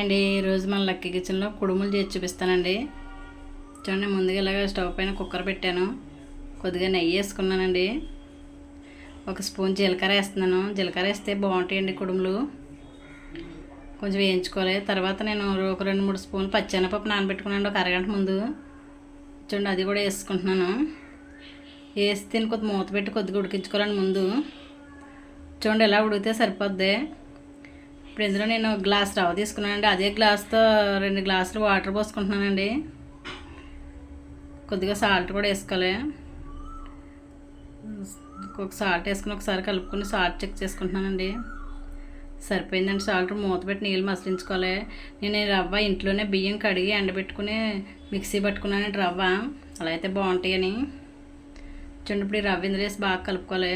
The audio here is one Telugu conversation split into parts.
అండి ఈరోజు మన లక్కీ కిచెన్లో కుడుములు చేసి చూపిస్తానండి. చూడండి ముందుగా ఇలాగ స్టవ్ పైన కుక్కర్ పెట్టాను. కొద్దిగా నెయ్యి వేసుకున్నానండి. ఒక స్పూన్ జీలకర్ర వేస్తున్నాను. జీలకర్ర వేస్తే బాగుంటాయండి కుడుములు. కొంచెం వేయించుకోవాలి. తర్వాత నేను ఒక రెండు మూడు స్పూన్లు పచ్చెనపప్పు నానబెట్టుకున్నాను. ఒక అరగంట ముందు. చూడండి అది కూడా వేసుకుంటున్నాను. వేసి తిని కొద్ది మూత పెట్టి కొద్దిగా ఉడికించుకోవాలండి ముందు. చూడండి ఎలా ఉడికితే సరిపోద్ది. ఇప్పుడు ఇందులో నేను గ్లాస్ రవ్వ తీసుకున్నానండి. అదే గ్లాస్తో రెండు గ్లాసులు వాటర్ పోసుకుంటున్నానండి. కొద్దిగా సాల్ట్ కూడా వేసుకోవాలి. ఒక సాల్ట్ వేసుకుని ఒకసారి కలుపుకొని సాల్ట్ చెక్ చేసుకుంటున్నానండి. సరిపోయిందండి సాల్ట్. మూత పెట్టి నీళ్ళు మసలించుకోవాలి. నేను రవ్వ ఇంట్లోనే బియ్యం కడిగి ఎండబెట్టుకుని మిక్సీ పట్టుకున్నానండి రవ్వ. అలా అయితే బాగుంటాయని. చూడండి ఇప్పుడు ఈ రవ్వ ఇందులో వేసి బాగా కలుపుకోవాలి.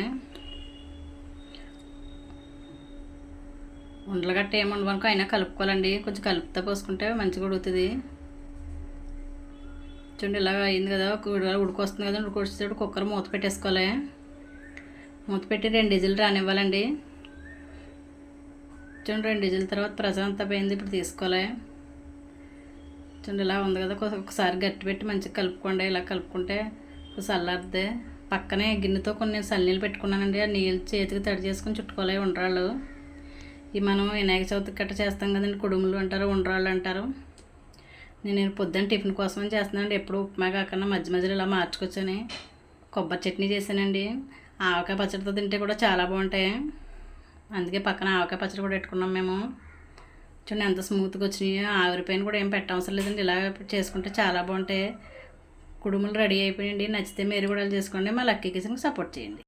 ఉండలు గట్ట ఏమి ఉండవనుకో అయినా కలుపుకోవాలండి. కొంచెం కలుపుతా పోసుకుంటే మంచిగా ఉడుగుతుంది చూడండి ఇలా అయింది కదా ఉడికొస్తుంది కదా ఉడికొచ్చేటప్పుడు కుక్కర్ మూత పెట్టేసుకోవాలి. మూత పెట్టి రెండు డిజిల్ రానివ్వాలండి. చూడండి రెండు డిజిల్ తర్వాత ప్రెజర్ అంతా పోయింది ఇప్పుడు తీసుకోవాలి. చూడండి ఇలా ఉంది కదా ఒకసారి గట్టి పెట్టి మంచిగా కలుపుకోండి. ఇలా కలుపుకుంటే చల్లారితే పక్కనే గిన్నెతో కొన్ని సల్లీలు పెట్టుకున్నానండి. ఆ నీళ్ళు చేతికి తడి చేసుకుని చుట్టుకోలే ఉండరాళ్ళు. ఈ మనం వినాయక చవితికి గట్ట చేస్తాం కదండి కుడుములు అంటారు ఉండరాళ్ళు అంటారు. నేను నేను పొద్దున్న టిఫిన్ కోసమని చేస్తున్నానండి. ఎప్పుడు ఉప్మా కాకుండా మధ్య మధ్యలో ఇలా మార్చుకొచ్చని. కొబ్బరి చట్నీ చేశానండి. ఆవకాయ పచ్చడితో తింటే కూడా చాలా బాగుంటాయి. అందుకే పక్కన ఆవకాయ పచ్చడి కూడా పెట్టుకున్నాం మేము. చూడండి ఎంత స్మూత్గా వచ్చినాయో. ఆవిరిపైన కూడా ఏం పెట్టవసరం లేదండి. ఇలా చేసుకుంటే చాలా బాగుంటాయి. కుడుములు రెడీ అయిపోయండి నచ్చితే మీరు కూడా చేసుకోండి. మా లక్కీ కిచెన్కి సపోర్ట్ చేయండి.